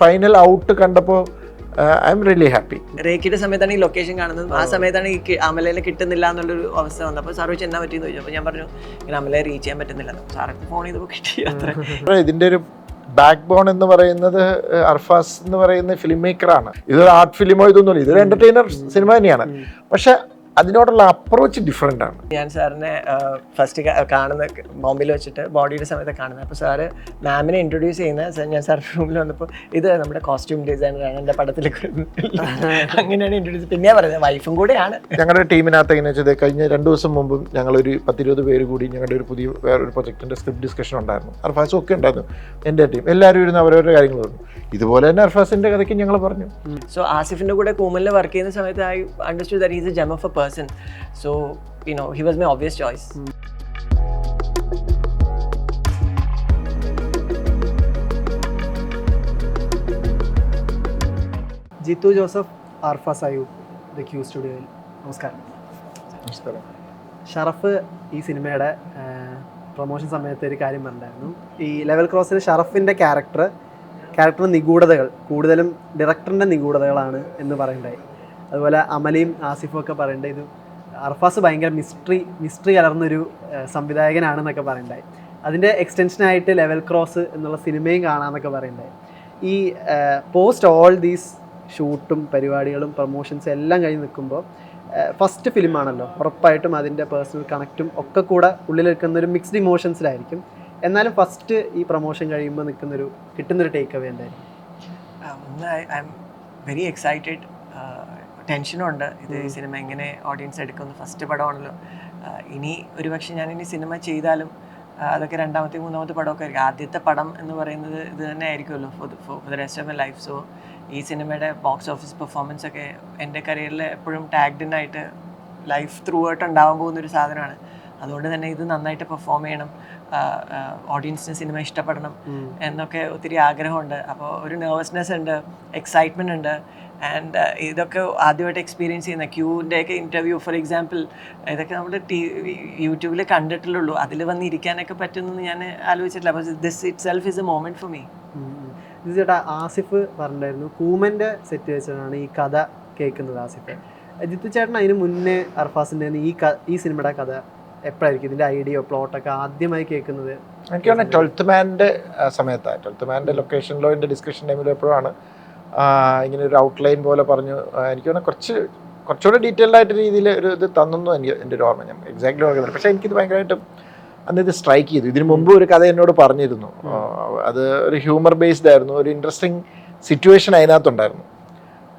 Final out കണ്ടപ്പോൾ I M really happy റേക്കിയുടെ സമയത്താണ് ഈ ലൊക്കേഷൻ കാണുന്നത്. ആ സമയത്താണ് ഈ അമലയിൽ കിട്ടുന്നില്ല എന്നുള്ളൊരു അവസ്ഥ വന്നത് അപ്പോൾ സാർ വെച്ച് എന്നാ പറ്റിയെന്ന് ചോദിച്ചു അപ്പോൾ ഞാൻ പറഞ്ഞു ഇങ്ങനെ അമലയെ റീച്ച് ചെയ്യാൻ പറ്റുന്നില്ല സാറൊക്കെ ഫോൺ ചെയ്തപ്പോൾ കിട്ടി അത്ര ഇതിന്റെ ഒരു ബാക്ക് ബോൺ എന്ന് പറയുന്നത് അർഫാസ് എന്ന് പറയുന്ന ഫിലിം മേക്കറാണ് ഇതൊരു ആർട്ട് ഫിലിമോ ഇതൊന്നുമില്ല. ഇതൊരു എന്റർടൈനർ സിനിമ തന്നെയാണ്. പക്ഷെ അതിനോടുള്ള അപ്രോച്ച് ഡിഫറെന്റ് ആണ്. ഞാൻ സാറിനെ ഫസ്റ്റ് കാണുന്ന ബോംബെയിൽ വെച്ചിട്ട് ബോഡിയുടെ സമയത്ത് കാണുന്നത്. അപ്പോൾ സാറ് മാമിനെ ഇൻട്രൊഡ്യൂസ് ചെയ്യുന്ന ഞാൻ സാർ റൂമിൽ വന്നപ്പോൾ ഇത് നമ്മുടെ കോസ്റ്റ്യൂം ഡിസൈനറാണ് എന്റെ പടത്തിലേക്ക് അങ്ങനെയാണ് ഇൻട്രൊഡ്യൂസ് പിന്നെ പറയുന്നത് വൈഫും കൂടെയാണ്. ഞങ്ങളുടെ ടീമിനകത്ത് എങ്ങനെ വെച്ചത് കഴിഞ്ഞ രണ്ട് ദിവസം മുമ്പും ഞങ്ങളൊരു പത്തിരുപത് പേര് കൂടി ഞങ്ങളുടെ ഒരു പുതിയ വേറൊരു പ്രൊജക്ടിന്റെ സ്ക്രിപ്റ്റ് ഡിസ്കഷൻ ഉണ്ടായിരുന്നു. അർഫാസ് ഒക്കെ ഉണ്ടായിരുന്നു എന്റെ ടീം എല്ലാവരും ഇരുന്ന് അവരവരുടെ കാര്യങ്ങൾ പറഞ്ഞു. ഇതുപോലെ തന്നെ അർഫാസിന്റെ കഥയ്ക്ക് ഞങ്ങൾ പറഞ്ഞു. സോ ആസിഫിന്റെ കൂടെ കൂമലിൽ വർക്ക് ചെയ്യുന്ന സമയത്ത് I understood that is a gem of a person so know, he was my obvious choice. Mm. Jeethu Joseph Arfaz Ayub the Q സ്റ്റുഡിയോയിൽ. നമസ്കാരം. നമസ്കാരം. ഷറഫ് ഈ സിനിമയുടെ പ്രൊമോഷൻ സമയത്ത് ഒരു കാര്യം പറഞ്ഞിട്ടുണ്ടായിരുന്നു. ഈ ലെവൽ ക്രോസിൽ ഷറഫിന്റെ ക്യാരക്ടർ ക്യാരക്ടറിന്റെ നിഗൂഢതകൾ കൂടുതലും ഡയറക്ടറിന്റെ നിഗൂഢതകളാണ് എന്ന് പറയണ്ടായി അതുപോലെ അമലയും ആസിഫും ഒക്കെ പറയേണ്ടത് ഇത് അർഫാസ് ഭയങ്കര മിസ്റ്ററി മിസ്റ്ററി കലർന്നൊരു സംവിധായകനാണെന്നൊക്കെ പറയണ്ടായി. അതിന്റെ എക്സ്റ്റൻഷനായിട്ട് ലെവൽ ക്രോസ് എന്നുള്ള സിനിമയും കാണാമെന്നൊക്കെ പറയണ്ടായി. ഈ പോസ്റ്റ് ഓൾ ദീസ് ഷൂട്ടും പരിപാടികളും പ്രൊമോഷൻസും എല്ലാം കഴിഞ്ഞ് നിൽക്കുമ്പോൾ ഫസ്റ്റ് ഫിലിമാണല്ലോ ഉറപ്പായിട്ടും അതിന്റെ പേഴ്സണൽ കണക്റ്റും ഒക്കെ കൂടെ ഉള്ളിൽ നിൽക്കുന്ന ഒരു മിക്സ്ഡ് ഇമോഷൻസിലായിരിക്കും എന്നാലും ഫസ്റ്റ് ഈ പ്രൊമോഷൻ കഴിയുമ്പോൾ നിൽക്കുന്നൊരു കിട്ടുന്നൊരു ടേക്ക് അവേ എന്തായിരിക്കും? വെരി എക്സൈറ്റഡ് ടെൻഷനുണ്ട്. ഇത് ഈ സിനിമ എങ്ങനെ ഓഡിയൻസ് എടുക്കുന്നു? ഫസ്റ്റ് പടമാണല്ലോ. ഇനി ഒരുപക്ഷെ ഞാൻ ഇനി സിനിമ ചെയ്താലും അതൊക്കെ രണ്ടാമത്തെ മൂന്നാമത്തെ പടമൊക്കെ ആയിരിക്കും. ആദ്യത്തെ പടം എന്ന് പറയുന്നത് ഇത് തന്നെ ആയിരിക്കുമല്ലോ for for the rest of my life so ഈ സിനിമയുടെ ബോക്സ് ഓഫീസ് പെർഫോമൻസ് ഒക്കെ എന്റെ കരിയറിൽ എപ്പോഴും ടാഗ്ഡ് ആയിട്ട് ലൈഫ് ത്രൂ ആയിട്ട് ഉണ്ടാവാൻ പോകുന്ന ഒരു സാധനമാണ്. അതുകൊണ്ട് തന്നെ ഇത് നന്നായിട്ട് പെർഫോം ചെയ്യണം. ഓഡിയൻസിന് സിനിമ ഇഷ്ടപ്പെടണം എന്നൊക്കെ ഒത്തിരി ആഗ്രഹമുണ്ട്. അപ്പോൾ ഒരു നെർവസ്നെസ് ഉണ്ട് എക്സൈറ്റ്മെന്റ് ഉണ്ട്. ആൻഡ് ഇതൊക്കെ ആദ്യമായിട്ട് എക്സ്പീരിയൻസ് ചെയ്യുന്ന ക്യൂവിന്റെ ഒക്കെ ഇന്റർവ്യൂ ഫോർ എക്സാമ്പിൾ ഇതൊക്കെ നമ്മൾ ടി യൂട്യൂബിൽ കണ്ടിട്ടുള്ളൂ. അതിൽ വന്ന് ഇരിക്കാനൊക്കെ പറ്റുമെന്ന് ഞാൻ ആലോചിച്ചിട്ടില്ല. അപ്പോൾ this itself is a moment for me ഇത് ചേട്ടാ ആസിഫ് പറഞ്ഞിട്ടുണ്ടായിരുന്നു. കൂമന്റെ സെറ്റ് വെച്ചിട്ടാണ് ഈ കഥ കേൾക്കുന്നത് ആസിഫ്. ജിത്തു ചേട്ടൻ അതിന് മുന്നേ അർഫാസിന്റെ ഈ ക ഈ സിനിമയുടെ കഥ എപ്പോഴായിരിക്കും? ഇതിന്റെ ഐഡിയോ പ്ലോട്ടൊക്കെ ആദ്യമായി കേൾക്കുന്നത്? എനിക്ക് തോന്നുന്നത് ട്വൽത്ത് മാന്റെ സമയത്താണ് ട്വൽത്ത് മാന്റെ ലൊക്കേഷനിലോ എന്റെ ഡിസ്കഷൻ ടൈമിലോ എപ്പോഴാണ് ഇങ്ങനെ ഒരു ഔട്ട്ലൈൻ പോലെ പറഞ്ഞു. എനിക്ക് തോന്നുന്നു കുറച്ച് കുറച്ചുകൂടെ ഡീറ്റെയിൽഡ് ആയിട്ട് രീതിയിൽ ഒരു ഇത് തന്നു എനിക്ക് എന്റെ ഒരു ഓർമ്മ ഞാൻ എക്സാക്ട്ലി ഓർക്കുന്നില്ല പക്ഷേ എനിക്കിത് ഭയങ്കരമായിട്ടും അന്ന് ഇത് സ്ട്രൈക്ക് ചെയ്തു. ഇതിനു മുമ്പ് ഒരു കഥ എന്നോട് പറഞ്ഞിരുന്നു. അത് ഒരു ഹ്യൂമർ ബേസ്ഡ് ആയിരുന്നു. ഒരു ഇൻട്രസ്റ്റിംഗ് സിറ്റുവേഷൻ അതിനകത്തുണ്ടായിരുന്നു.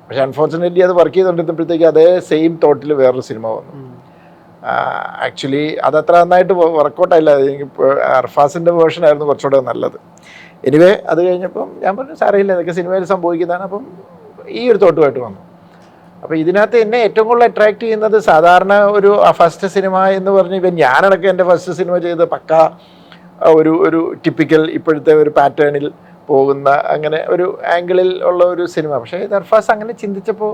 പക്ഷെ അൺഫോർച്ചുനേറ്റ്ലി അത് വർക്ക് ചെയ്തുകൊണ്ടിരുന്നപ്പോഴത്തേക്ക് അതേ സെയിം തോട്ടിൽ വേറൊരു സിനിമ വന്നു. ആക്ച്വലി അതത്ര നന്നായിട്ട് വർക്കൗട്ടായില്ല എനിക്ക് അർഫാസിന്റെ വേർഷൻ ആയിരുന്നു കുറച്ചുകൂടെ നല്ലത്. എനിവേ അത് കഴിഞ്ഞപ്പം ഞാൻ പറഞ്ഞു സാരമില്ല ഇതൊക്കെ സിനിമയിൽ സംഭവിക്കുന്നതാണ്. അപ്പം ഈ ഒരു തോട്ടുമായിട്ട് വന്നു. അപ്പോൾ ഇതിനകത്ത് എന്നെ ഏറ്റവും കൂടുതൽ അട്രാക്ട് ചെയ്യുന്നത് സാധാരണ ഒരു ഫസ്റ്റ് സിനിമ എന്ന് പറഞ്ഞ് ഇപ്പം ഞാനടക്കം എന്റെ ഫസ്റ്റ് സിനിമ ചെയ്ത് പക്ക ഒരു ഒരു ടിപ്പിക്കൽ ഇപ്പോഴത്തെ ഒരു പാറ്റേണിൽ പോകുന്ന അങ്ങനെ ഒരു ആംഗിളിൽ ഉള്ള ഒരു സിനിമ പക്ഷേ ഇത് അർഫാസ് അങ്ങനെ ചിന്തിച്ചപ്പോൾ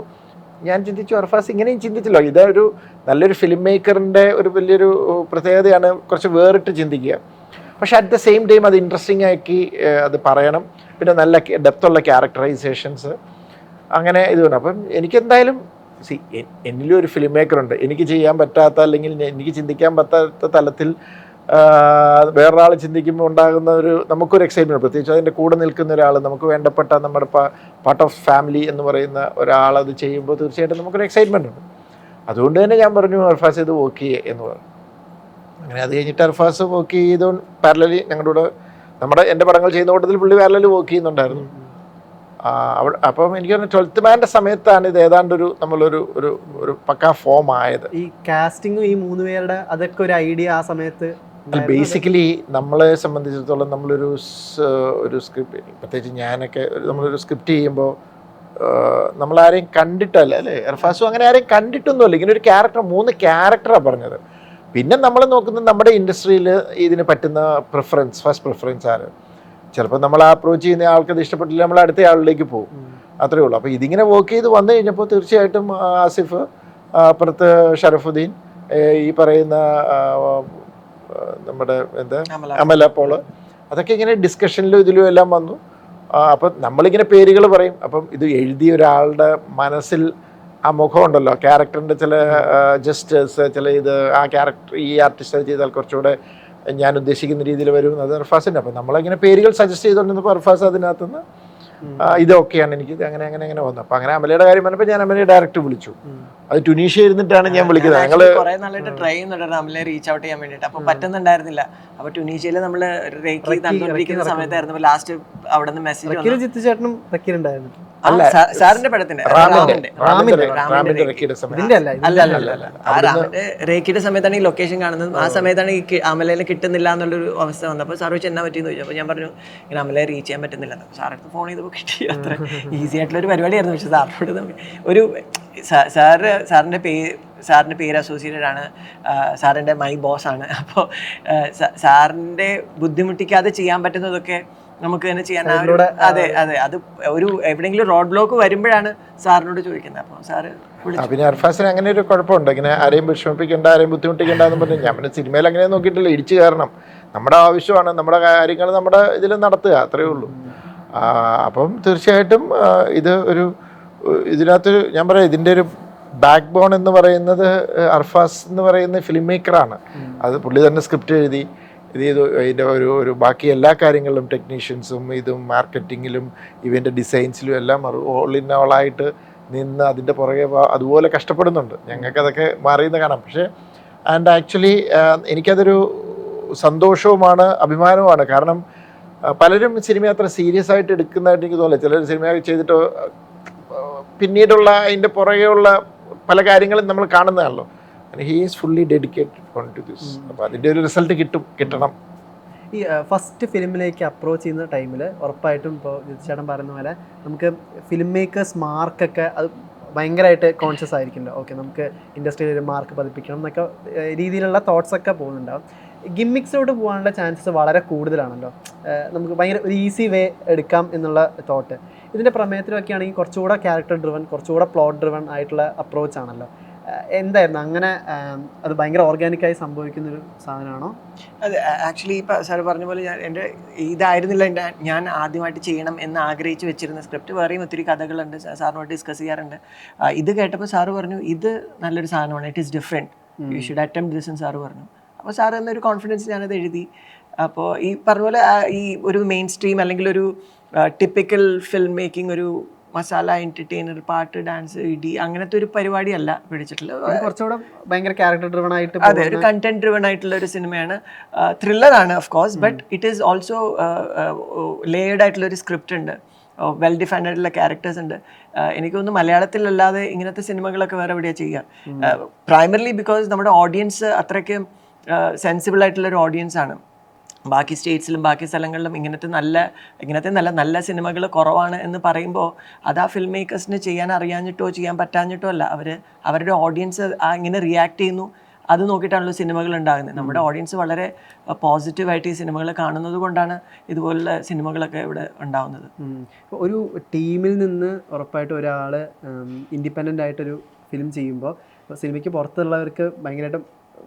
ഞാൻ ചിന്തിച്ചു അർഫാസ് ഇങ്ങനെയും ചിന്തിച്ചല്ലോ. ഇതൊരു നല്ലൊരു ഫിലിം മേക്കറിന്റെ ഒരു വലിയൊരു പ്രത്യേകതയാണ് കുറച്ച് വേറിട്ട് ചിന്തിക്കുക. പക്ഷെ അറ്റ് ദ സെയിം ടൈം അത് ഇൻട്രസ്റ്റിംഗ് ആക്കി അത് പറയണം. പിന്നെ നല്ല ഡെപ്തുള്ള ക്യാരക്ടറൈസേഷൻസ് അങ്ങനെ ഇത് വേണം അപ്പം എനിക്കെന്തായാലും സി എന്നിലും ഒരു ഫിലിം മേക്കർ ഉണ്ട്. എനിക്ക് ചെയ്യാൻ പറ്റാത്ത അല്ലെങ്കിൽ എനിക്ക് ചിന്തിക്കാൻ പറ്റാത്ത തലത്തിൽ വേറൊരാൾ ചിന്തിക്കുമ്പോൾ ഉണ്ടാകുന്ന ഒരു നമുക്കൊരു എക്സൈറ്റ്മെന്റ് പ്രത്യേകിച്ച് അതിന്റെ കൂടെ നിൽക്കുന്ന ഒരാൾ നമുക്ക് വേണ്ടപ്പെട്ട നമ്മുടെ പാർട്ട് ഓഫ് ഫാമിലി എന്ന് പറയുന്ന ഒരാൾ അത് ചെയ്യുമ്പോൾ തീർച്ചയായിട്ടും നമുക്കൊരു എക്സൈറ്റ്മെന്റ് ഉണ്ട്. അതുകൊണ്ട് തന്നെ ഞാൻ പറഞ്ഞു അർഫാസ് ഇത് വർക്ക് ചെയ്യുക എന്ന് പറഞ്ഞു. അങ്ങനെ അത് കഴിഞ്ഞിട്ട് അർഫാസ് വർക്ക് ചെയ്തോ പാരലലി ഞങ്ങളുടെ കൂടെ നമ്മുടെ എന്റെ പടങ്ങൾ ചെയ്യുന്ന കൂട്ടത്തിൽ പുള്ളി പാരലലി വർക്ക് ചെയ്യുന്നുണ്ടായിരുന്നു. അവിടെ അപ്പം എനിക്ക് തോന്നുന്നു ട്വൽത്ത് മാന്റെ സമയത്താണ് ഇത് ഏതാണ്ട് ഒരു നമ്മളൊരു ഒരു ഒരു പക്കാ ഫോം ആയത്. ഈ കാസ്റ്റിങ്ങും ഈ മൂന്ന് പേരുടെ അതൊക്കെ ഒരു ഐഡിയ ആ സമയത്ത് ബേസിക്കലി നമ്മളെ സംബന്ധിച്ചിടത്തോളം നമ്മളൊരു ഒരു സ്ക്രിപ്റ്റ് പ്രത്യേകിച്ച് ഞാനൊക്കെ നമ്മളൊരു സ്ക്രിപ്റ്റ് ചെയ്യുമ്പോൾ നമ്മളാരെയും കണ്ടിട്ടല്ല അല്ലേ? അർഫാസും അങ്ങനെ ആരെയും കണ്ടിട്ടൊന്നുമല്ല. ഇങ്ങനെ ഒരു ക്യാരക്ടർ മൂന്ന് ക്യാരക്ടറാണ് പറഞ്ഞത്. പിന്നെ നമ്മൾ നോക്കുന്നത് നമ്മുടെ ഇൻഡസ്ട്രിയിൽ ഇതിന് പറ്റുന്ന പ്രിഫറൻസ് ഫസ്റ്റ് പ്രിഫറൻസ് ആണ്. ചിലപ്പോൾ നമ്മൾ അപ്രോച്ച് ചെയ്യുന്ന ആൾക്കത് ഇഷ്ടപ്പെട്ടില്ല നമ്മൾ അടുത്ത ആളിലേക്ക് പോകും. അത്രയേ അത്രേ ഉള്ളൂ. അപ്പോൾ ഇതിങ്ങനെ വർക്ക് ചെയ്ത് വന്നു കഴിഞ്ഞപ്പോൾ തീർച്ചയായിട്ടും ആസിഫ് അപ്പുറത്ത് ഷറഫുദ്ദീൻ ഈ പറയുന്ന നമ്മുടെ എന്താ? അമല. അമല പോൾ. അതൊക്കെ ഇങ്ങനെ ഡിസ്കഷനിലും ഇതിലും എല്ലാം വന്നു. അപ്പം നമ്മളിങ്ങനെ പേരുകൾ പറയും. അപ്പം ഇത് എഴുതിയ ഒരാളുടെ മനസ്സിൽ ആ മുഖമുണ്ടല്ലോ ക്യാരക്ടറിന്റെ ചില ജസ്റ്റേഴ്സ് ചില ഇത് ആ ക്യാരക്ടർ ഈ ആർട്ടിസ്റ്റ് ചെയ്താൽ കുറച്ചുകൂടെ ഞാൻ ഉദ്ദേശിക്കുന്ന രീതിയിൽ വരും അത് അർഫാസിന്റെ അപ്പം നമ്മളിങ്ങനെ പേരുകൾ സജസ്റ്റ് ചെയ്തുകൊണ്ടിരുന്നപ്പോൾ അർഫാസ് അതിനകത്തുനിന്ന് ഇതൊക്കെയാണ് എനിക്ക് അങ്ങനെ അങ്ങനെ അങ്ങനെ വന്നു അപ്പം അങ്ങനെ അമലയുടെ കാര്യം പറഞ്ഞപ്പോൾ ഞാൻ അമലയെ ഡയറക്റ്റ് വിളിച്ചു. അത് ടുനീഷ്യ ഇരുന്നിട്ടാണ് ഞാൻ വിളിക്കുന്നത്. ഞങ്ങൾ കുറെ നാളായിട്ട് ട്രൈ ചെയ്യുന്നുണ്ട് നമ്മളെ റീച്ച് ഔട്ട് ചെയ്യാൻ വേണ്ടിട്ട് അപ്പൊ പറ്റുന്നുണ്ടായിരുന്നില്ല. അപ്പൊ ടുനീഷ്യയിൽ നമ്മൾ റേക്കി തന്നുകൊണ്ടിരിക്കുന്ന സമയത്തായിരുന്നു. ലാസ്റ്റ് അവിടെ നിന്ന് മെസ്സേജ് ജിത്തു ചേട്ടനും റക്കീലുണ്ടായിരുന്നു സാറിന്റെ പടത്തിന്റെ. റെക്കിയുടെ അല്ല അല്ല അല്ല അല്ല സമയത്താണ് ഈ ലൊക്കേഷൻ കാണുന്നത്. ആ സമയത്താണ് ഈ അമലയിലെ അമലേനെ കിട്ടുന്നില്ല എന്നുള്ളൊരു അവസ്ഥ വന്നപ്പോൾ സാർ വെച്ച് എന്നാ പറ്റിയെന്ന് ചോദിച്ചു. അപ്പോൾ ഞാൻ പറഞ്ഞു ഇങ്ങനെ അമലയെ റീച്ച് ചെയ്യാൻ പറ്റുന്നില്ല. സാറടുത്ത് ഫോൺ ചെയ്തപ്പോൾ കിട്ടി. അത്ര ഈസി ആയിട്ടുള്ള ഒരു പരിപാടിയായിരുന്നു. പക്ഷെ സാറിനോട് ഒരു സാറ് സാറിന്റെ പേര് സാറിന്റെ പേര് അസോസിയേറ്റഡ് ആണ് സാറിന്റെ മൈ ബോസ് ആണ് അപ്പോൾ സാറിന്റെ ബുദ്ധിമുട്ടിക്കാതെ ചെയ്യാൻ പറ്റുന്നതൊക്കെ നമുക്ക് തന്നെ ചെയ്യാൻ അതെ അതെ. അത് ഒരു എവിടെയെങ്കിലും റോഡ് ബ്ലോക്ക് വരുമ്പോഴാണ് സാറിനോട് ചോദിക്കുന്നത്. അപ്പോൾ സാറ് പിന്നെ അർഫാസിന് അങ്ങനെ ഒരു കുഴപ്പമുണ്ട്. ഇങ്ങനെ ആരെയും വിഷമിപ്പിക്കേണ്ട ആരെയും ബുദ്ധിമുട്ടിക്കേണ്ട എന്ന് പറഞ്ഞു ഞാൻ പിന്നെ സിനിമയിൽ അങ്ങനെ നോക്കിയിട്ടില്ല. ഇടിച്ചു കയറണം. നമ്മുടെ ആവശ്യമാണ്. നമ്മുടെ കാര്യങ്ങൾ നമ്മുടെ ഇതിൽ നടത്തുക. അത്രയേ ഉള്ളൂ. അപ്പം തീർച്ചയായിട്ടും ഇത് ഒരു ഇതിനകത്ത് ഞാൻ പറയാം ഇതിന്റെ ഒരു ബാക്ക് ബോൺ എന്ന് പറയുന്നത് അർഫാസ് എന്ന് പറയുന്ന ഫിലിം മേക്കറാണ് അത് പുള്ളി തന്നെ സ്ക്രിപ്റ്റ് എഴുതി ഇത് ചെയ്തു അതിന്റെ ഒരു ഒരു ബാക്കി എല്ലാ കാര്യങ്ങളിലും ടെക്നീഷ്യൻസും ഇതും മാർക്കറ്റിങ്ങിലും ഇവന്റെ ഡിസൈൻസിലും എല്ലാം ഓൾ ഇൻ ഓളായിട്ട് നിന്ന് അതിന്റെ പുറകെ അതുപോലെ കഷ്ടപ്പെടുന്നുണ്ട്. ഞങ്ങൾക്കതൊക്കെ മാറിയെന്ന് കാണാം. പക്ഷേ ആൻഡ് ആക്ച്വലി എനിക്കതൊരു സന്തോഷവുമാണ് അഭിമാനവുമാണ്. കാരണം പലരും സിനിമ അത്ര സീരിയസ് ആയിട്ട് എടുക്കുന്നതായിട്ട് എനിക്ക് തോന്നില്ല. ചിലർ സിനിമ ചെയ്തിട്ട് പിന്നീടുള്ള അതിന്റെ പുറകെയുള്ള പല കാര്യങ്ങളും നമ്മൾ കാണുന്നതാണല്ലോ. He is fully dedicated on to this അപ്പോൾ അതിന്റെ ഒരു റിസൾട്ട് കിട്ടും കിട്ടണം. ഈ ഫസ്റ്റ് ഫിലിമിലേക്ക് അപ്രോച്ച് ചെയ്യുന്ന ടൈമിൽ ഉറപ്പായിട്ടും ഇപ്പോൾ ചേട്ടൻ പറയുന്ന പോലെ നമുക്ക് ഫിലിം മേക്കേഴ്സ് മാർക്കൊക്കെ അത് ഭയങ്കരമായിട്ട് കോൺഷ്യസ് ആയിരിക്കുമല്ലോ ഓക്കെ നമുക്ക് ഇൻഡസ്ട്രിയിൽ ഒരു മാർക്ക് പതിപ്പിക്കണം എന്നൊക്കെ രീതിയിലുള്ള തോട്ട്സ് ഒക്കെ പോകുന്നുണ്ടാവും. ഗിമ്മിക്സോട് പോകാനുള്ള ചാൻസസ് വളരെ കൂടുതലാണല്ലോ. നമുക്ക് ഭയങ്കര ഒരു ഈസി വേ എടുക്കാം എന്നുള്ള തോട്ട് ഇതിന്റെ പ്രമേയത്തിലൊക്കെ ആണെങ്കിൽ കുറച്ചുകൂടെ ക്യാരക്ടർ ഡ്രിവൺ കുറച്ചുകൂടെ പ്ലോട്ട് ഡ്രിവൺ ആയിട്ടുള്ള അപ്രോച്ച് ആണല്ലോ. എന്തായിരുന്നു? അങ്ങനെ അത് ഭയങ്കര ഓർഗാനിക്കായി സംഭവിക്കുന്ന ഒരു സാധനമാണോ? അതെ ആക്ച്വലി ഇപ്പം സാർ പറഞ്ഞ പോലെ ഞാൻ എന്റെ ഇതായിരുന്നില്ല. എന്റെ ഞാൻ ആദ്യമായിട്ട് ചെയ്യണം എന്ന് ആഗ്രഹിച്ച് വെച്ചിരുന്ന സ്ക്രിപ്റ്റ് വേറെയും ഒത്തിരി കഥകളുണ്ട് സാറിനോട് ഡിസ്കസ് ചെയ്യാറുണ്ട്. ഇത് കേട്ടപ്പോൾ സാറ് പറഞ്ഞു ഇത് നല്ലൊരു സാധനമാണ്. It is different you should attempt this എന്ന് സാറ് പറഞ്ഞു. അപ്പോൾ സാർ എന്നൊരു കോൺഫിഡൻസ് ഞാനത് എഴുതി. അപ്പോൾ ഈ പറഞ്ഞ പോലെ ഈ ഒരു മെയിൻ സ്ട്രീം അല്ലെങ്കിൽ ഒരു ടിപ്പിക്കൽ ഫിലിം മേക്കിംഗ് ഒരു മസാല എന്റർടൈനർ പാട്ട് ഡാൻസ് ഇടി അങ്ങനത്തെ ഒരു പരിപാടിയല്ല പിടിച്ചിട്ടുള്ളത്. കുറച്ചുകൂടെ ഭയങ്കര ക്യാരക്ടർ ഡ്രിവൺ ആയിട്ട് അതെ ഒരു കണ്ടന്റ് ഡ്രിവൺ ആയിട്ടുള്ള ഒരു സിനിമയാണ് ത്രില്ലർ ആണ് of course but it is also layered ആയിട്ടുള്ള ഒരു സ്ക്രിപ്റ്റ് ഉണ്ട്. വെൽ ഡിഫൈൻഡ് ആയിട്ടുള്ള ക്യാരക്ടേഴ്സ് ഉണ്ട്. എനിക്ക് തോന്നുന്നു മലയാളത്തിലല്ലാതെ ഇങ്ങനത്തെ സിനിമകളൊക്കെ വേറെ എവിടെയാണ് ചെയ്യുക പ്രൈമറിലി ബിക്കോസ് നമ്മുടെ ഓഡിയൻസ് അത്രയ്ക്ക് സെൻസിബിൾ ആയിട്ടുള്ള ഒരു ഓഡിയൻസ് ആണ്. ബാക്കി സ്റ്റേറ്റ്സിലും ബാക്കി സ്ഥലങ്ങളിലും ഇങ്ങനത്തെ നല്ല ഇങ്ങനത്തെ നല്ല നല്ല സിനിമകൾ കുറവാണ് എന്ന് പറയുമ്പോൾ അത് ആ ഫിൽം മേക്കേഴ്സിന് ചെയ്യാൻ അറിയാഞ്ഞിട്ടോ ചെയ്യാൻ പറ്റാഞ്ഞിട്ടോ അല്ല. അവർ അവരുടെ ഓഡിയൻസ് ആ ഇങ്ങനെ റിയാക്ട് ചെയ്യുന്നു. അത് നോക്കിയിട്ടാണല്ലോ സിനിമകൾ ഉണ്ടാകുന്നത്. നമ്മുടെ ഓഡിയൻസ് വളരെ പോസിറ്റീവായിട്ട് ഈ സിനിമകൾ കാണുന്നത് കൊണ്ടാണ് ഇതുപോലുള്ള സിനിമകളൊക്കെ ഇവിടെ ഉണ്ടാകുന്നത് ഒരു ടീമിൽ നിന്ന് ഉറപ്പായിട്ട് ഒരാൾ ഇൻഡിപെൻഡന്റ് ആയിട്ടൊരു ഫിലിം ചെയ്യുമ്പോൾ സിനിമയ്ക്ക് പുറത്തുള്ളവർക്ക് ഭയങ്കരമായിട്ട്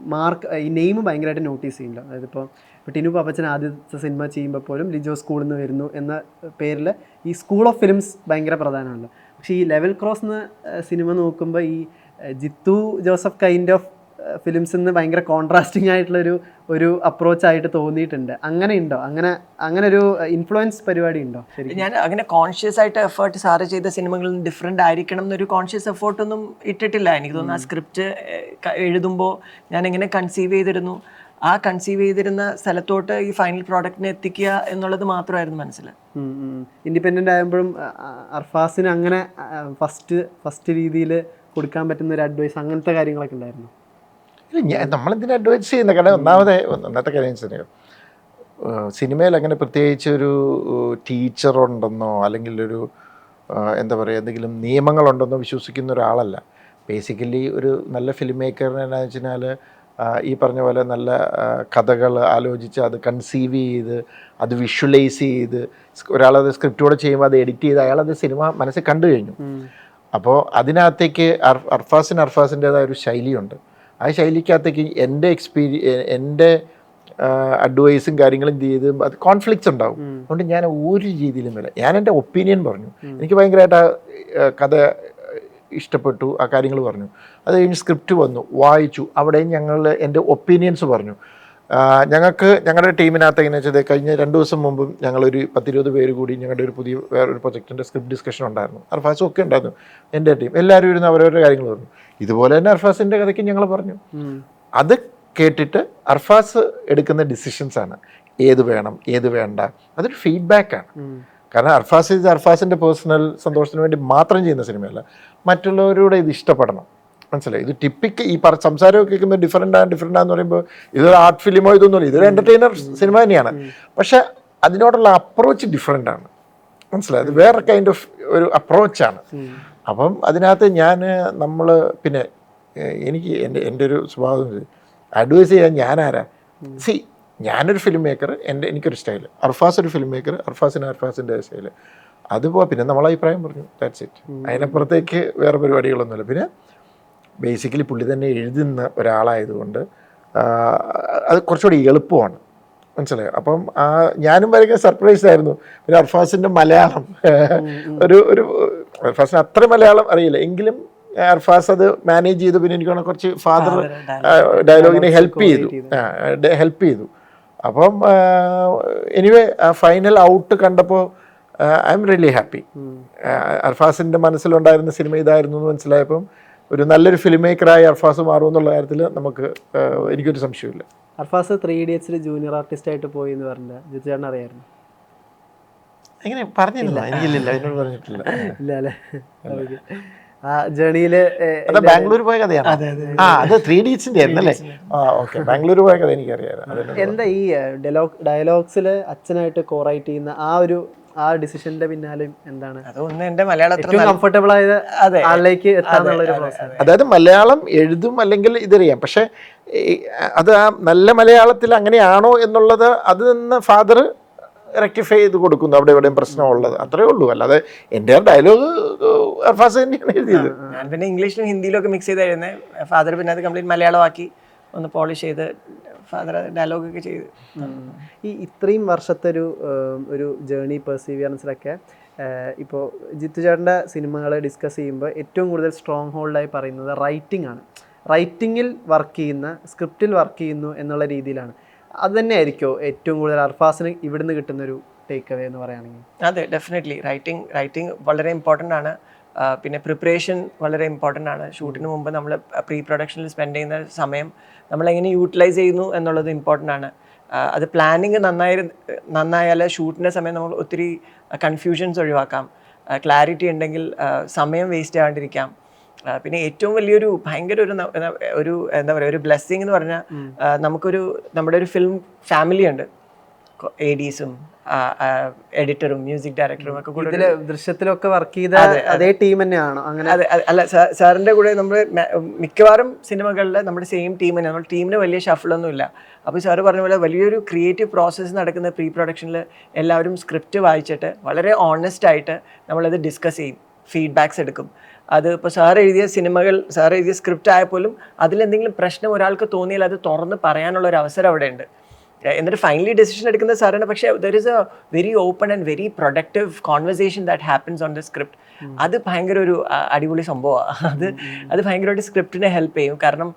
മാർക്ക് ഈ നെയിം ഭയങ്കരമായിട്ട് നോട്ടീസ് ചെയ്യില്ല അതായത് ഇപ്പോൾ ടിനു പാപ്പച്ചൻ ആദ്യത്തെ സിനിമ ചെയ്യുമ്പോൾ പോലും ലിജോ സ്കൂളിൽ നിന്ന് വരുന്നു എന്ന പേരിൽ ഈ സ്കൂൾ ഓഫ് ഫിലിംസ് ഭയങ്കര പ്രധാനമാണല്ലോ പക്ഷേ ഈ ലെവൽ ക്രോസ് എന്ന സിനിമ നോക്കുമ്പോൾ ഈ Jeethu Joseph kind of films നിന്ന് ഭയങ്കര കോൺട്രാസ്റ്റിംഗ് ആയിട്ടുള്ളൊരു ഒരു അപ്രോച്ച് ആയിട്ട് തോന്നിയിട്ടുണ്ട്. അങ്ങനെ ഉണ്ടോ? അങ്ങനെ അങ്ങനെ ഒരു ഇൻഫ്ലുവൻസ് പരിപാടി ഉണ്ടോ ഞാൻ അങ്ങനെ കോൺഷ്യസ് ആയിട്ട് എഫേർട്ട് സാറ് ചെയ്ത സിനിമകളിൽ ഡിഫറെന്റ് ആയിരിക്കണം എന്നൊരു കോൺഷ്യസ് എഫേർട്ടൊന്നും ഇട്ടിട്ടില്ല. എനിക്ക് തോന്നുന്നു ആ സ്ക്രിപ്റ്റ് എഴുതുമ്പോൾ ഞാൻ എങ്ങനെ കൺസീവ് ചെയ്തിരുന്നു. ആ കൺസീവ് ചെയ്തിരുന്ന സ്ഥലത്തോട്ട് ഈ ഫൈനൽ പ്രോഡക്റ്റിനെ എത്തിക്കുക എന്നുള്ളത് മാത്രമായിരുന്നു മനസ്സിൽ ഇൻഡിപെൻഡന്റ് ആകുമ്പോഴും ആ, ആ, അർഫാസിന് അങ്ങനെ ഫസ്റ്റ് ഫസ്റ്റ് രീതിയിൽ കൊടുക്കാൻ പറ്റുന്ന ഒരു അഡ്വൈസ് അങ്ങനത്തെ കാര്യങ്ങളൊക്കെ ഉണ്ടായിരുന്നു? ഞാൻ നമ്മളെന്തിനാ അഡ്വൈസ് ചെയ്യുന്ന? കാരണം ഒന്നാമത് ഒന്നാമത്തെ കാര്യം വെച്ചാൽ സിനിമയിൽ അങ്ങനെ പ്രത്യേകിച്ച് ഒരു ടീച്ചർ ഉണ്ടെന്നോ അല്ലെങ്കിൽ ഒരു എന്താ പറയുക എന്തെങ്കിലും നിയമങ്ങളുണ്ടെന്നോ വിശ്വസിക്കുന്ന ഒരാളല്ല. ബേസിക്കലി ഒരു നല്ല ഫിലിം മേക്കറിന് എന്നാ വെച്ചാൽ ഈ പറഞ്ഞ പോലെ നല്ല കഥകൾ ആലോചിച്ച് അത് കൺസീവ് ചെയ്ത് അത് വിഷ്വലൈസ് ചെയ്ത് ഒരാളത് സ്ക്രിപ്റ്റോടെ ചെയ്യുമ്പോൾ അത് എഡിറ്റ് ചെയ്ത് അയാളത് സിനിമ മനസ്സിൽ കണ്ടു കഴിഞ്ഞു. അപ്പോൾ അതിനകത്തേക്ക് അർ അർഫാസിന് അർഫാസിന്റെതായ ഒരു ശൈലിയുണ്ട്. ആ ശൈലിക്കകത്തേക്ക് എന്റെ എക്സ്പീരിയ എന്റെ അഡ്വൈസും കാര്യങ്ങളും ചെയ്ത് അത് കോൺഫ്ലിക്ട്സ് ഉണ്ടാവും. അതുകൊണ്ട് ഞാൻ ഒരു രീതിയിലും വരാം ഞാൻ എന്റെ ഒപ്പീനിയൻ പറഞ്ഞു. എനിക്ക് ഭയങ്കരമായിട്ട് ആ കഥ ഇഷ്ടപ്പെട്ടു ആ കാര്യങ്ങൾ പറഞ്ഞു. അത് കഴിഞ്ഞ് സ്ക്രിപ്റ്റ് വന്നു വായിച്ചു. അവിടെയും ഞങ്ങൾ എന്റെ ഒപ്പീനിയൻസ് പറഞ്ഞു. ഞങ്ങൾക്ക് ഞങ്ങളുടെ ടീമിനകത്ത് എങ്ങനെ വെച്ചത് കഴിഞ്ഞ രണ്ട് ദിവസം മുമ്പും ഞങ്ങളൊരു പത്തിരുപത് പേര് കൂടി ഞങ്ങളുടെ ഒരു പുതിയ വേറൊരു പ്രൊജക്റ്റിന്റെ സ്ക്രിപ്റ്റ് ഡിസ്കഷൻ ഉണ്ടായിരുന്നു. അർഫാസും ഒക്കെ ഉണ്ടായിരുന്നു. എന്റെ ടീം. എല്ലാവരും ഇരുന്ന് അവരവരുടെ കാര്യങ്ങൾ പറഞ്ഞു. ഇതുപോലെ തന്നെ അർഫാസിന്റെ കഥയ്ക്ക് ഞങ്ങൾ പറഞ്ഞു. അത് കേട്ടിട്ട് അർഫാസ് എടുക്കുന്ന ഡിസിഷൻസ് ആണ്. ഏത് വേണം ഏത് വേണ്ട അതൊരു ഫീഡ്ബാക്കാണ് കാരണം അർഫാസ് ഇത് അർഫാസിന്റെ പേഴ്സണൽ സന്തോഷത്തിന് വേണ്ടി മാത്രം ചെയ്യുന്ന സിനിമയല്ല. മറ്റുള്ളവരോട് ഇത് ഇഷ്ടപ്പെടണം. മനസ്സിലായി. ഇത് ടിപ്പിക്ക് ഈ പറ സംസാരമൊക്കെ കേൾക്കുമ്പോൾ ഡിഫറെന്റ് ആണ് ഡിഫറെന്റ് ആണെന്ന് പറയുമ്പോൾ ഇതൊരു ആർട്ട് ഫിലിമോ ഇതൊന്നുമില്ല ഇതൊരു എന്റർടൈനർ സിനിമ തന്നെയാണ്. പക്ഷേ അതിനോടുള്ള അപ്രോച്ച് ഡിഫറെന്റ് ആണ്. മനസ്സിലായി? അത് വേറെ കൈൻഡ് ഓഫ് ഒരു അപ്രോച്ചാണ് അപ്പം അതിനകത്ത് ഞാൻ നമ്മൾ പിന്നെ എനിക്ക് എന്റെ എന്റെ ഒരു സ്വഭാവം അഡ്വൈസ് ചെയ്യാൻ ഞാനാരാ സി ഞാനൊരു ഫിലിം മേക്കർ എന്റെ എനിക്കൊരു സ്റ്റൈൽ അർഫാസ് ഒരു ഫിലിം മേക്കർ അർഫാസിന് അർഫാസിന്റെ സ്റ്റൈൽ അതുപോലെ പിന്നെ നമ്മൾ അഭിപ്രായം പറഞ്ഞു. ദാറ്റ്സ് ഇറ്റ് അതിനപ്പുറത്തേക്ക് വേറെ പരിപാടികളൊന്നുമില്ല. പിന്നെ ബേസിക്കലി പുള്ളി തന്നെ എഴുതുന്ന ഒരാളായതുകൊണ്ട് അത് കുറച്ചുകൂടി എളുപ്പമാണ്. മനസ്സിലായോ? അപ്പം ആ ഞാനും വരയ്ക്കാൻ സർപ്രൈസ് ആയിരുന്നു. പിന്നെ അർഫാസിന്റെ മലയാളം. ഒരു ഒരു അർഫാസിന് അത്ര മലയാളം അറിയില്ല. എങ്കിലും അർഫാസ് അത് മാനേജ് ചെയ്തു. പിന്നെ എനിക്ക് കുറച്ച് ഫാദർ ഡയലോഗിനെ ഹെൽപ്പ് ചെയ്തു. ഹെൽപ്പ് ചെയ്തു. അപ്പം എനിവേ ഫൈനൽ ഔട്ട് കണ്ടപ്പോൾ ഐ എം റിയലി ഹാപ്പി അർഫാസിന്റെ മനസ്സിലുണ്ടായിരുന്ന സിനിമ ഇതായിരുന്നു എന്ന് മനസ്സിലായപ്പം ഒരു നല്ലൊരു ഫിലിം മേക്കറായി അർഫാസ് മാറും എന്നുള്ള കാര്യത്തിൽ നമുക്ക് എനിക്കൊരു സംശയമില്ല അർഫാസ് ത്രീ ഇഡിയറ്റ്സിൽ ജൂനിയർ ആർട്ടിസ്റ്റ് ആയിട്ട് പോയി എന്ന് പറഞ്ഞ ജിത്തുചേട്ടൻ അറിയായിരുന്നു. എങ്ങനെ പറഞ്ഞില്ല? എനിക്കില്ല എന്നോട് പറഞ്ഞിട്ടില്ല. ഇല്ല അല്ലേ? ജേണിയിൽ ബാംഗ്ലൂർ പോയ കഥയാണ്? ആ അത് ത്രീ ഡീസിന്റെ ആയിരുന്നല്ലേ ആ ഓക്കെ ബാംഗ്ലൂർ പോയ കഥ എനിക്കറിയാം. എന്താ ഈ ഡയലോഗ് ഡയലോഗ്സിൽ അച്ഛനായിട്ട് കോറൈറ്റ് ചെയ്യുന്ന ആ ഒരു ആ ഡിസിഷന്റെ പിന്നാലെ എന്താണ്? അതൊന്നും എന്റെ മലയാളം അത്ര ഏറ്റവും നല്ല- കംഫർട്ടബിൾ ആയത്. ആളിലേക്ക് അതെ, അതായത് മലയാളം എഴുതും അല്ലെങ്കിൽ ഇതറിയാം. പക്ഷെ അത് ആ നല്ല മലയാളത്തിൽ അങ്ങനെയാണോ എന്നുള്ളത് അത് നിന്ന് ഫാദർ റെക്ടിഫൈ ചെയ്ത് കൊടുക്കുന്നു. അവിടെ എവിടെയും പ്രശ്നമുള്ളത്. അത്രേ ഉള്ളൂ. അല്ലാതെ എന്റെ ഡയലോഗ് അർഫാസ് തന്നെയാണ് എഴുതിയത്. ഞാൻ പിന്നെ ഇംഗ്ലീഷിലും ഹിന്ദിയിലും ഒക്കെ മിക്സ് ചെയ്ത് എഴുതുന്നത് ഫാദർ പിന്നെ അത് കംപ്ലീറ്റ് മലയാളമാക്കി ഒന്ന് പോളിഷ് ചെയ്ത് ഫാദർ ഡയലോഗ് ഒക്കെ ചെയ്ത്. ഈ ഇത്രയും വർഷത്തെ ഒരു ഒരു ജേണി പെർസീവിയറൻസിലൊക്കെ ഇപ്പോൾ ജിത്തു ചേട്ടന്റെ സിനിമകൾ ഡിസ്കസ് ചെയ്യുമ്പോൾ ഏറ്റവും കൂടുതൽ സ്ട്രോങ് ഹോൾഡായി പറയുന്നത് റൈറ്റിംഗ് ആണ്. റൈറ്റിങ്ങിൽ വർക്ക് ചെയ്യുന്ന സ്ക്രിപ്റ്റിൽ വർക്ക് ചെയ്യുന്നു എന്നുള്ള രീതിയിലാണ്. അത് തന്നെ ആയിരിക്കുമോ ഏറ്റവും കൂടുതൽ അർഫാസിന് ഇവിടുന്ന് കിട്ടുന്ന ഒരു ടേക്ക് അവേ എന്ന് പറയുകയാണെങ്കിൽ? അതെ ഡെഫിനറ്റ്ലി റൈറ്റിംഗ് റൈറ്റിംഗ് വളരെ ഇമ്പോർട്ടന്റ് ആണ്. പിന്നെ പ്രിപ്പറേഷൻ വളരെ ഇമ്പോർട്ടന്റ് ആണ്. ഷൂട്ടിന് മുമ്പ് നമ്മൾ പ്രീ പ്രൊഡക്ഷനിൽ സ്പെൻഡ് ചെയ്യുന്ന സമയം നമ്മൾ എങ്ങനെ യൂട്ടിലൈസ് ചെയ്യുന്നു എന്നുള്ളത് ഇമ്പോർട്ടന്റ് ആണ്. അത് പ്ലാനിങ് നന്നായി നന്നായാൽ ഷൂട്ടിന്റെ സമയം നമ്മൾ ഒത്തിരി കൺഫ്യൂഷൻസ് ഒഴിവാക്കാം. ക്ലാരിറ്റി ഉണ്ടെങ്കിൽ സമയം വേസ്റ്റ് ആവാണ്ടിരിക്കാം പിന്നെ ഏറ്റവും വലിയൊരു ഭയങ്കര ഒരു ഒരു എന്താ പറയുക ഒരു ബ്ലെസ്സിങ് എന്ന് പറഞ്ഞാൽ നമുക്കൊരു നമ്മുടെ ഒരു ഫിലിം ഫാമിലി ഉണ്ട്. എ ഡീസും എഡിറ്ററും മ്യൂസിക് ഡയറക്ടറും ഒക്കെ കൂടെ ദൃശ്യത്തിലൊക്കെ വർക്ക് ചെയ്ത അതേ ടീം തന്നെയാണോ? അങ്ങനെ അതെ അല്ല സാറിന്റെ കൂടെ നമ്മൾ മിക്കവാറും സിനിമകളിൽ നമ്മുടെ സെയിം ടീം തന്നെ നമ്മൾ ടീമിന് വലിയ ഷഫിളൊന്നും ഇല്ല. അപ്പോൾ സാറ് പറഞ്ഞ പോലെ വലിയൊരു ക്രിയേറ്റീവ് പ്രോസസ്സ് നടക്കുന്ന പ്രീ പ്രൊഡക്ഷനിൽ എല്ലാവരും സ്ക്രിപ്റ്റ് വായിച്ചിട്ട് വളരെ ഓണസ്റ്റ് ആയിട്ട് നമ്മളത് ഡിസ്കസ് ചെയ്യും. ഫീഡ്ബാക്സ് എടുക്കും. അത് ഇപ്പോൾ സാർ എഴുതിയ സിനിമകൾ സാർ എഴുതിയ സ്ക്രിപ്റ്റ് ആയപ്പോലും അതിലെന്തെങ്കിലും പ്രശ്നം ഒരാൾക്ക് തോന്നിയാൽ അത് തുറന്ന് പറയാനുള്ള ഒരു അവസരം അവിടെ ഉണ്ട് എന്നിട്ട് ഫൈനലി ഡെസിഷൻ എടുക്കുന്ന സാറാണ് പക്ഷേ there is a very open and very productive conversation that happens on the script അത് ഭയങ്കര ഒരു അടിപൊളി സംഭവമാണ് അത് അത് ഭയങ്കരമായിട്ട് സ്ക്രിപ്റ്റിനെ ഹെൽപ്പ് ചെയ്യും. കാരണം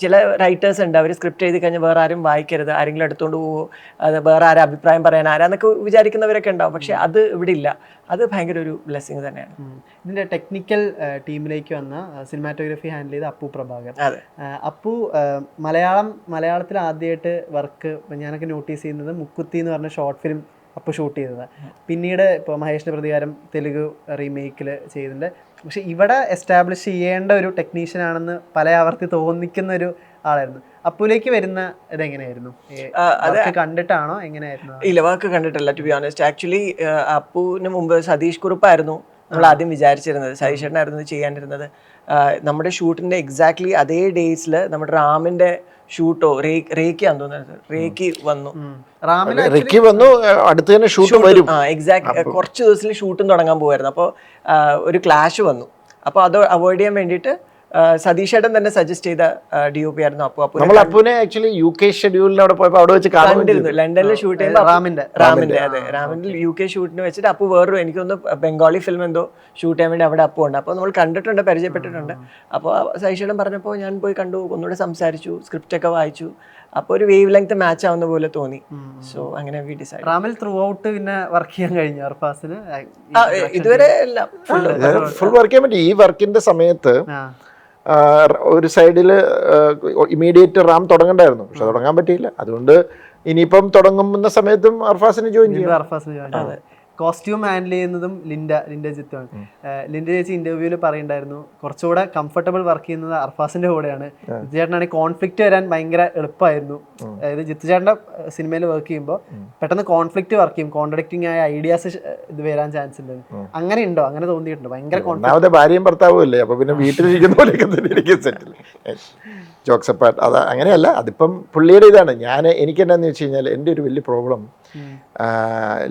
ചില റൈറ്റേഴ്സ് ഉണ്ട്. അവർ സ്ക്രിപ്റ്റ് എഴുതി കഴിഞ്ഞാൽ വേറെ ആരും വായിക്കരുത്. ആരെങ്കിലും എടുത്തുകൊണ്ട് പോവോ. അത് വേറെ ആരും അഭിപ്രായം പറയാൻ ആരാന്നൊക്കെ വിചാരിക്കുന്നവരൊക്കെ ഉണ്ടാവും. പക്ഷേ അത് ഇവിടെ ഇല്ല. അത് ഭയങ്കര ഒരു ബ്ലെസ്സിങ് തന്നെയാണ്. ഇതിന്റെ ഇതിന്റെ ടെക്നിക്കൽ ടീമിലേക്ക് വന്ന സിനിമാറ്റോഗ്രഫി ഹാൻഡിൽ ചെയ്ത അപ്പു പ്രഭാകർ. അപ്പു മലയാളം മലയാളത്തിൽ ആദ്യമായിട്ട് വർക്ക് ഞാനൊക്കെ നോട്ടീസ് ചെയ്യുന്നത് മുക്കുത്തി എന്ന് പറഞ്ഞ ഷോർട്ട് ഫിലിം അപ്പോൾ ഷൂട്ട് ചെയ്തത്. പിന്നീട് ഇപ്പോൾ മഹേഷിന്റെ പ്രതികാരം തെലുഗ് റീമേക്കിൽ ചെയ്തിട്ടുണ്ട്. പക്ഷേ ഇവിടെ എസ്റ്റാബ്ലിഷ് ചെയ്യേണ്ട ഒരു ടെക്നീഷ്യൻ ആണെന്ന് പല ആവർത്തി തോന്നിക്കുന്ന ഒരു ആളായിരുന്നു. അപ്പുലേക്ക് വരുന്ന ഇതെങ്ങനെയായിരുന്നു? കണ്ടിട്ടാണോ? എങ്ങനെയായിരുന്നു? ഇല്ല വർക്ക് കണ്ടിട്ടില്ല ടു ബി ഓണസ്റ്റ് ആക്ച്വലി അപ്പുവിന് മുമ്പ് സതീഷ് കുറുപ്പായിരുന്നു നമ്മൾ ആദ്യം വിചാരിച്ചിരുന്നത്. സതീഷ് ചേട്ടനായിരുന്നു ചെയ്യാനിരുന്നത് നമ്മുടെ ഷൂട്ടിന്റെ എക്സാക്ട്ലി അതേ ഡേയ്സിൽ നമ്മുടെ റാമിന്റെ ഷൂട്ടോ റേ റേക്കാന്ന് തോന്നുന്നത് റേക്ക് വന്നു. റാമിന് റിക്കി വന്നു അടുത്ത് തന്നെ ഷൂട്ട് വരും. ആ എക്സാക്ട് കുറച്ച് ദിവസത്തിൽ ഷൂട്ടും തുടങ്ങാൻ പോവായിരുന്നു. അപ്പോൾ ഒരു ക്ലാഷ് വന്നു. അപ്പോൾ അത് അവോയ്ഡ് ചെയ്യാൻ വേണ്ടിയിട്ട് സതീഷേട്ടൻ തന്നെ സജസ്റ്റ് ചെയ്ത ഡി ഒ പി ആയിരുന്നു അപ്പു. അപ്പു നമ്മൾ അപ്പുവിനെ ആക്ച്വലി യു കെ ഷെഡ്യൂളിൽ അവിടെ പോയപ്പോൾ അവിടെ വെച്ച് കണ്ടിരുന്നു. ലണ്ടനിൽ ഷൂട്ട് ചെയ്യുമ്പോൾ റാമിന്റെ. റാമിന്റെ അതെ. റാമിന്റെ യു കെ ഷൂട്ടിന് വെച്ചിട്ട് അപ്പു വേറൊരു എനിക്കൊന്ന് ബംഗാളി ഫിലിം എന്തോ ഷൂട്ട് ചെയ്യാൻ വേണ്ടി അവിടെ അപ്പു ഉണ്ട് അപ്പോൾ നമ്മൾ കണ്ടിട്ടുണ്ട് പരിചയപ്പെട്ടിട്ടുണ്ട്. അപ്പോൾ സതീഷേട്ടൻ പറഞ്ഞപ്പോൾ ഞാൻ പോയി കണ്ടു ഒന്നുകൂടെ സംസാരിച്ചു സ്ക്രിപ്റ്റ് ഒക്കെ വായിച്ചു. അപ്പോൾ ഒരു വേവ് ലെങ്ത് മാച്ച് ആവുന്ന പോലെ തോന്നി. സോ അങ്ങനെ വി ഡിസൈഡ് റാമിൽ ത്രൂ ഔട്ട് പിന്നെ വർക്ക് ചെയ്യാൻ കഴിഞ്ഞു അർഫാസിന് ഇതുവരെ എല്ലാം ഫുൾ വർക്ക് ചെയ്യാൻ പറ്റി. ഈ വർക്കിന്റെ സമയത്ത് ഒരു സൈഡിൽ ഇമീഡിയറ്റ് റാം തുടങ്ങണ്ടായിരുന്നു. പക്ഷെ തുടങ്ങാൻ പറ്റിയില്ല. അതുകൊണ്ട് ഇനിയിപ്പം തുടങ്ങുന്ന സമയത്തും അർഫാസിന് ജോയിൻ ചെയ്യും അർഫാസിന് join കോസ്റ്റ്യൂം ഹാൻഡിൽ ചെയ്യുന്നതും ലിൻഡ ലിൻഡ ജിത്താണ് ലിൻഡ ചേച്ചി ഇന്റർവ്യൂവിൽ പറയുണ്ടായിരുന്നു കുറച്ചുകൂടെ കംഫർട്ടബിൾ വർക്ക് ചെയ്യുന്നത് അർഫാസിന്റെ കൂടെയാണ്. ജിത്തു ചേട്ടനാണെങ്കിൽ കോൺഫ്ലിക്റ്റ് വരാൻ ഭയങ്കര എളുപ്പമായിരുന്നു അതായത് ജിത്തു ചേട്ടന്റെ സിനിമയിൽ വർക്ക് ചെയ്യുമ്പോൾ പെട്ടെന്ന് കോൺഫ്ലിക്റ്റ് വർക്ക് ചെയ്യും കോൺട്രഡിക്റ്റിംഗ് ആയ ഐഡിയാസ് ഇത് വരാൻ ചാൻസ് ഉണ്ട് അങ്ങനെ ഉണ്ടോ? അങ്ങനെ തോന്നിയിട്ടുണ്ടോ? ഭയങ്കര കോൺഫ്ലിക്റ്റ് ഒന്നാമത് ഭാര്യയും ഭർത്താവും അല്ലേ അപ്പൊ പിന്നെ വീട്ടിലിരിക്കുന്ന പോലെയൊക്കെ തന്നെ ഇരിക്കും സെറ്റിൽ ജോക്സ് അപ്പാർട്ട് അത് അങ്ങനെയല്ല അതിപ്പം പുള്ളിയുടെ ഇതാണ്. ഞാൻ എനിക്ക് എന്നാന്ന് വെച്ച് കഴിഞ്ഞാൽ എന്റെ ഒരു വലിയ പ്രോബ്ലം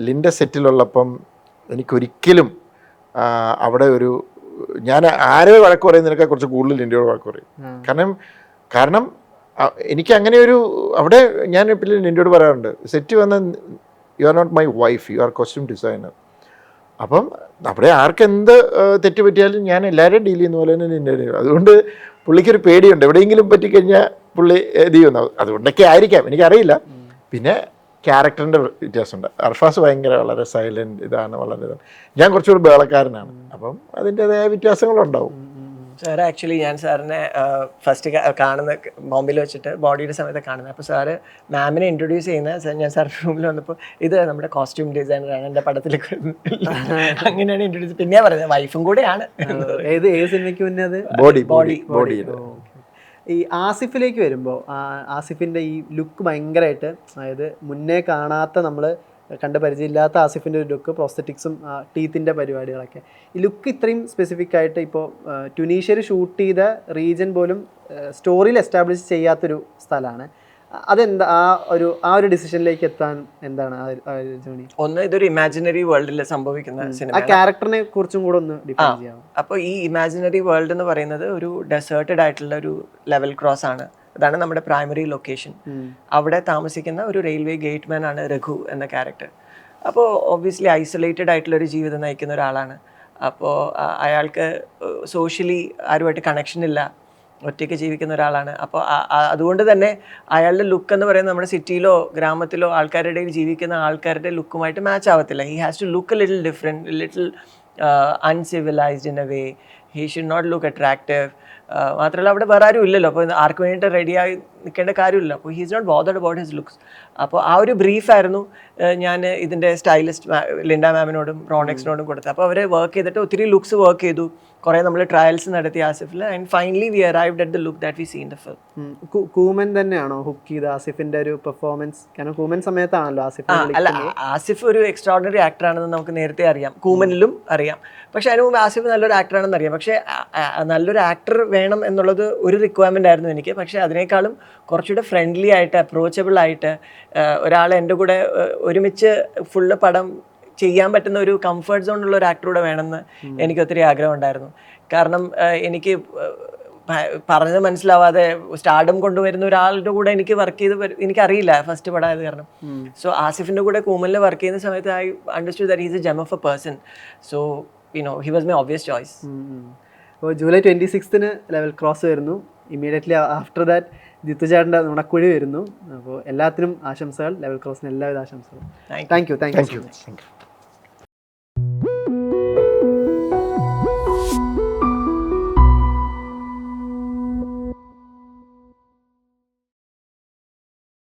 ലിന്റെ സെറ്റിലുള്ളപ്പം എനിക്കൊരിക്കലും അവിടെ ഒരു ഞാൻ ആരെ വഴക്ക് പറയുന്നതിനൊക്കെ കുറച്ച് കൂടുതൽ ലിന്റെയോട് വഴക്ക് പറയും. കാരണം കാരണം എനിക്ക് അങ്ങനെ ഒരു അവിടെ ഞാൻ എപ്പോഴും ലിന്റെയോട് പറയാറുണ്ട് സെറ്റ് വന്ന you are not my wife you are costume designer അപ്പം അവിടെ ആർക്ക് എന്ത് ആ, തെറ്റ് പറ്റിയാലും ഞാൻ എല്ലാവരെയും ഡീൽ ചെയ്യുന്ന പോലെ തന്നെ നിന്നെ deal അതുകൊണ്ട് പുള്ളിക്കൊരു പേടിയുണ്ട്. എവിടെയെങ്കിലും പറ്റിക്കഴിഞ്ഞാൽ പുള്ളി ഇത് ചെയ്യുന്നു അതുകൊണ്ടൊക്കെ ആയിരിക്കാം. എനിക്കറിയില്ല. പിന്നെ ക്യാരക്ടറിന്റെ വ്യത്യാസമുണ്ട്. അർഫാസ് ഭയങ്കര വളരെ സൈലന്റ് ഇതാണ് വളരെ ഇതാണ്. ഞാൻ കുറച്ചുകൂടി ബേളക്കാരനാണ്. അപ്പം അതിന്റെതായ വ്യത്യാസങ്ങളുണ്ടാവും. സാർ ആക്ച്വലി ഞാൻ സാറിനെ ഫസ്റ്റ് കാണുന്ന ബോംബെയിൽ വെച്ചിട്ട് ബോഡിയുടെ സമയത്ത് കാണുന്നത്. അപ്പോൾ സാറ് മാമിനെ ഇൻട്രൊഡ്യൂസ് ചെയ്യുന്ന സാർ ഞാൻ സാർ റൂമിൽ വന്നപ്പോൾ ഇത് നമ്മുടെ കോസ്റ്റ്യൂം ഡിസൈനറാണ് എന്റെ പടത്തിൽ അങ്ങനെയാണ് ഇൻട്രൊഡ്യൂസ് പിന്നെ പറഞ്ഞത് വൈഫും കൂടെയാണ്. ഏത് ഏത് സിനിമയ്ക്ക് മുന്നേ അത്? ബോഡി ബോഡി ബോഡിയുടെ ഈ ആസിഫിലേക്ക് വരുമ്പോൾ ആസിഫിന്റെ ഈ ലുക്ക് ഭയങ്കരമായിട്ട് അതായത് മുന്നേ കാണാത്ത നമ്മൾ കണ്ട് പരിചയമില്ലാത്ത ആസിഫിന്റെ ഒരു ലുക്ക് പ്രോസ്തറ്റിക്സും ടീത്തിന്റെ പരിപാടികളൊക്കെ. ഈ ലുക്ക് ഇത്രയും സ്പെസിഫിക് ആയിട്ട് ഇപ്പോൾ ടുനീഷ്യർ ഷൂട്ട് ചെയ്ത റീജൻ പോലും സ്റ്റോറിയിൽ എസ്റ്റാബ്ലിഷ് ചെയ്യാത്തൊരു സ്ഥലമാണ്. അതെന്താ? ആ ഒരു ആ ഒരു ഡിസിഷനിലേക്ക് എത്താൻ എന്താണ് ജേണി ഒന്ന് ഇതൊരു ഇമാജിനറി വേൾഡിൽ സംഭവിക്കുന്ന സിനിമ ആ ക്യാരക്ടറിനെ കുറിച്ചും കൂടെ ഒന്ന് ഡിഫൈൻ ചെയ്യാം അപ്പോൾ ഈ ഇമാജിനറി വേൾഡ് എന്ന് പറയുന്നത് ഒരു ഡെസേർട്ടഡ് ആയിട്ടുള്ള ഒരു ലെവൽ ക്രോസ് ആണ്. അതാണ് നമ്മുടെ പ്രൈമറി ലൊക്കേഷൻ അവിടെ താമസിക്കുന്ന ഒരു റെയിൽവേ ഗേറ്റ്മാൻ ആണ് രഘു എന്ന ക്യാരക്ടർ അപ്പോൾ ഒബ്വിയസ്ലി ഐസൊലേറ്റഡ് ആയിട്ടുള്ള ഒരു ജീവിതം നയിക്കുന്ന ഒരാളാണ്. അപ്പോൾ അയാൾക്ക് സോഷ്യലി ആരുമായിട്ട് കണക്ഷൻ ഇല്ല. ഒറ്റയ്ക്ക് ജീവിക്കുന്ന ഒരാളാണ്. അപ്പോൾ അതുകൊണ്ട് തന്നെ അയാളുടെ ലുക്ക് എന്ന് പറയുന്നത് നമ്മുടെ സിറ്റിയിലോ ഗ്രാമത്തിലോ ആൾക്കാരുടെ ഇടയിൽ ജീവിക്കുന്ന ആൾക്കാരുടെ ലുക്കുമായിട്ട് മാച്ച് ആവത്തില്ല. He has to look little different little uncivilised in a way he should not look attractive മാത്രമല്ല അവിടെ വേറെ ആരും ഇല്ലല്ലോ. അപ്പോൾ ആർക്ക് വേണ്ടിയിട്ട് റെഡിയായി നിൽക്കേണ്ട കാര്യമില്ല. അപ്പോൾ he's not bothered about his looks അപ്പോൾ ആ ഒരു ബ്രീഫായിരുന്നു ഞാൻ ഇതിന്റെ സ്റ്റൈലിസ്റ്റ് ലിൻഡ മാമിനോടും റോണെക്സിനോടും കൊടുത്തത്. അപ്പോൾ അവർ വർക്ക് ചെയ്തിട്ട് ഒത്തിരി ലുക്സ് വർക്ക് ചെയ്തു. കുറേ നമ്മൾ ട്രയൽസ് നടത്തി ആസിഫിൽ and finally we arrived at the look that we seen the film um. Kooman തന്നെയാണോ ഹുക്ക് ചെയ്ത് ആസിഫിന്റെ ഒരു പെർഫോമൻസ് കാരണം കൂമൻ സമയത്താണല്ലോ ആസിഫ് അല്ല ആസിഫ് ഒരു എക്സ്ട്രാordinary ആക്ടർ ആണെന്ന് നമുക്ക് നേരത്തെ അറിയാം. കൂമനിലും അറിയാം. പക്ഷേ അതിന് മുമ്പ് ആസിഫ് നല്ലൊരു ആക്ടർ ആണെന്ന് അറിയാം. പക്ഷേ നല്ലൊരു ആക്ടർ വേണം എന്നുള്ളത് ഒരു റിക്വയർമെന്റ് ആയിരുന്നു എനിക്ക്. പക്ഷേ അതിനേക്കാളും കുറച്ചുകൂടെ ഫ്രണ്ട്ലി ആയിട്ട് അപ്രോച്ചബിൾ ആയിട്ട് ഒരാൾ എന്റെ കൂടെ ഒരുമിച്ച് ഫുള്ള് പടം ചെയ്യാൻ പറ്റുന്ന ഒരു കംഫർട്ട് സോണുള്ള ഒരു ആക്ടറൂടെ കൂടെ വേണമെന്ന് എനിക്ക് ഒത്തിരി ആഗ്രഹം ഉണ്ടായിരുന്നു. കാരണം എനിക്ക് പറഞ്ഞത് മനസ്സിലാവാതെ സ്റ്റാർഡം കൊണ്ടുവരുന്ന ഒരാളുടെ കൂടെ എനിക്ക് വർക്ക് ചെയ്ത് എനിക്കറിയില്ല ഫസ്റ്റ് പടമായത് കാരണം. സോ ആസിഫിന്റെ കൂടെ കൂമലിൽ വർക്ക് ചെയ്യുന്ന സമയത്ത് I understood that is a gem of a person so you know he was my obvious choice അപ്പോൾ ജൂലൈ ട്വന്റി സിക്സ്ത്തിന് ലെവൽ ക്രോസ് വരുന്നു. ഇമ്മീഡിയറ്റ്ലി ആഫ്റ്റർ ദാറ്റ് ജിത്തുചേട്ടന്റെ നുണക്കുഴി വരുന്നു. അപ്പോൾ എല്ലാത്തിനും ആശംസകൾ ലെവൽ ക്രോസിന് എല്ലാവിധ ആശംസകളും. Thank you thank you